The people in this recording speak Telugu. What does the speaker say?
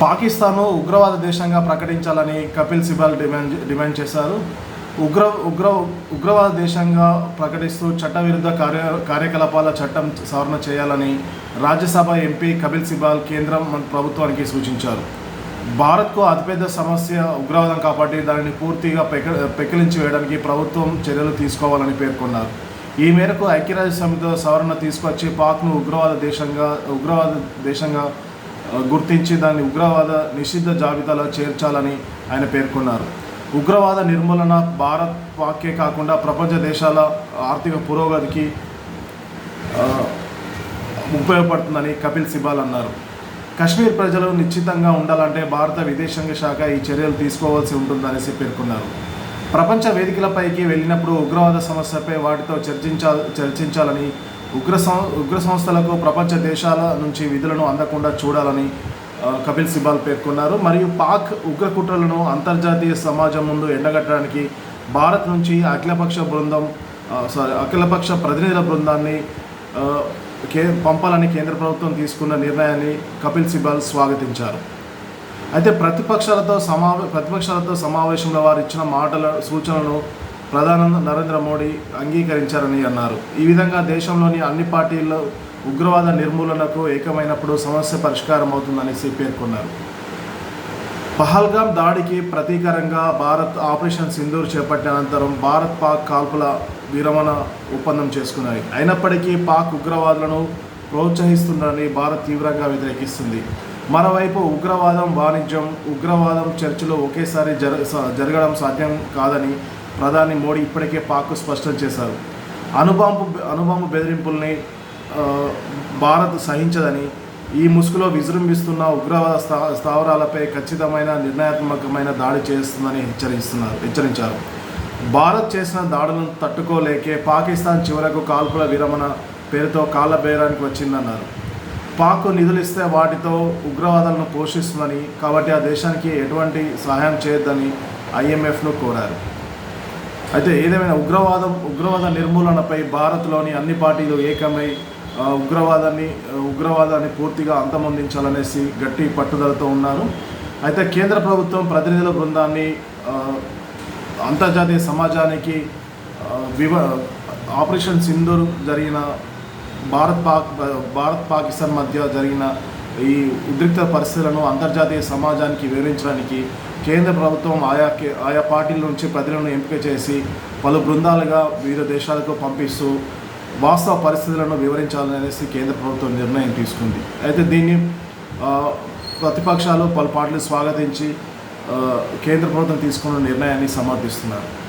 పాకిస్తాన్ను ఉగ్రవాద దేశంగా ప్రకటించాలని కపిల్ సిబాల్ డిమాండ్ డిమాండ్ చేశారు. ఉగ్ర ఉగ్ర ఉగ్రవాద దేశంగా ప్రకటిస్తూ చట్టవిరుద్ధ కార్య కార్యకలాపాల చట్టం సవరణ చేయాలని రాజ్యసభ ఎంపీ కపిల్ సిబాల్ కేంద్రం మన ప్రభుత్వానికి సూచించారు. భారత్కు అతిపెద్ద సమస్య ఉగ్రవాదం కాబట్టి దానిని పూర్తిగా పెక పెకిలించి వేయడానికి ప్రభుత్వం చర్యలు తీసుకోవాలని పేర్కొన్నారు. ఈ మేరకు ఐక్యరాజ్య సమితిలో సవరణ తీసుకొచ్చి పాక్ను ఉగ్రవాద దేశంగా ఉగ్రవాద దేశంగా గుర్తించి దాన్ని ఉగ్రవాద నిషిద్ధ జాబితాలో చేర్చాలని ఆయన పేర్కొన్నారు. ఉగ్రవాద నిర్మూలన భారత్ వాక్యే కాకుండా ప్రపంచ దేశాల ఆర్థిక పురోగతికి ఉపయోగపడుతుందని కపిల్ సిబాల్ అన్నారు. కశ్మీర్ ప్రజలు నిశ్చితంగా ఉండాలంటే భారత విదేశాంగ శాఖ ఈ చర్యలు తీసుకోవాల్సి ఉంటుందనేసి పేర్కొన్నారు. ప్రపంచ వేదికలపైకి వెళ్ళినప్పుడు ఉగ్రవాద సమస్యపై వాటితో చర్చించా చర్చించాలని ఉగ్ర సం ఉగ్ర సంస్థలకు ప్రపంచ దేశాల నుంచి విధులను అందకుండా చూడాలని కపిల్ సిబాల్ పేర్కొన్నారు. మరియు పాక్ ఉగ్ర కుట్రలను అంతర్జాతీయ సమాజం ముందు ఎండగట్టడానికి భారత్ నుంచి అఖిలపక్ష బృందం సారీ అఖిలపక్ష ప్రతినిధుల బృందాన్ని కే పంపాలని కేంద్ర ప్రభుత్వం తీసుకున్న నిర్ణయాన్ని కపిల్ సిబాల్ స్వాగతించారు. అయితే ప్రతిపక్షాలతో సమావే ప్రతిపక్షాలతో సమావేశంలో వారు ఇచ్చిన మాటల సూచనలను ప్రధాని నరేంద్ర మోడీ అంగీకరించారని అన్నారు. ఈ విధంగా దేశంలోని అన్ని పార్టీల్లో ఉగ్రవాద నిర్మూలనకు ఏకమైనప్పుడు సమస్య పరిష్కారం అవుతుందనేసి పేర్కొన్నారు. పహల్గామ్ దాడికి ప్రతీకారంగా భారత్ ఆపరేషన్ సింధూర్ చేపట్టిన అనంతరం భారత్ పాక్ కాల్పుల విరమణ ఒప్పందం చేసుకున్నాయి. అయినప్పటికీ పాక్ ఉగ్రవాదులను ప్రోత్సహిస్తుందని భారత్ తీవ్రంగా వ్యతిరేకిస్తుంది. మరోవైపు ఉగ్రవాదం వాణిజ్యం ఉగ్రవాదం చర్చలు ఒకేసారి జర జరగడం సాధ్యం కాదని ప్రధాని మోడీ ఇప్పటికే పాక్ స్పష్టం చేశారు. అణుబాంబు అణుబాంబు బెదిరింపుల్ని భారత్ సహించదని ఈ ముసుగులో విజృంభిస్తున్న ఉగ్రవాద స్థా స్థావరాలపై ఖచ్చితమైన నిర్ణయాత్మకమైన దాడి చేస్తుందని హెచ్చరిస్తున్నారు హెచ్చరించారు. భారత్ చేసిన దాడులను తట్టుకోలేకే పాకిస్తాన్ చివరకు కాల్పుల విరమణ పేరుతో కాళ్ళ బేరానికి వచ్చిందన్నారు. పాక్ నిధులు ఇస్తే వాటితో ఉగ్రవాదాలను పోషిస్తుందని కాబట్టి ఆ దేశానికి ఎటువంటి సహాయం చేయొద్దని ఐఎంఎఫ్ను కోరారు. అయితే ఏదేమైనా ఉగ్రవాదం ఉగ్రవాద నిర్మూలనపై భారత్లోని అన్ని పార్టీలు ఏకమై ఉగ్రవాదాన్ని ఉగ్రవాదాన్ని పూర్తిగా అంతమొందించాలనేసి గట్టి పట్టుదలతో ఉన్నారు. అయితే కేంద్ర ప్రభుత్వం ప్రతినిధుల బృందాన్ని అంతర్జాతీయ సమాజానికి వివ ఆపరేషన్ సింధూర్ జరిగిన భారత్ పాక్ భారత్ పాకిస్తాన్ మధ్య జరిగిన ఈ ఉద్రిక్త పరిస్థితులను అంతర్జాతీయ సమాజానికి వివరించడానికి కేంద్ర ప్రభుత్వం ఆయా కే- ఆయా పార్టీల నుంచి ప్రజలను ఎంపిక చేసి పలు బృందాలుగా వివిధ దేశాలకు పంపిస్తూ వాస్తవ పరిస్థితులను వివరించాలనేసి కేంద్ర ప్రభుత్వం నిర్ణయం తీసుకుంది. అయితే దీన్ని ప్రతిపక్షాలు పలు పార్టీలు స్వాగతించి కేంద్ర ప్రభుత్వం తీసుకున్న నిర్ణయాన్ని సమర్థిస్తున్నారు.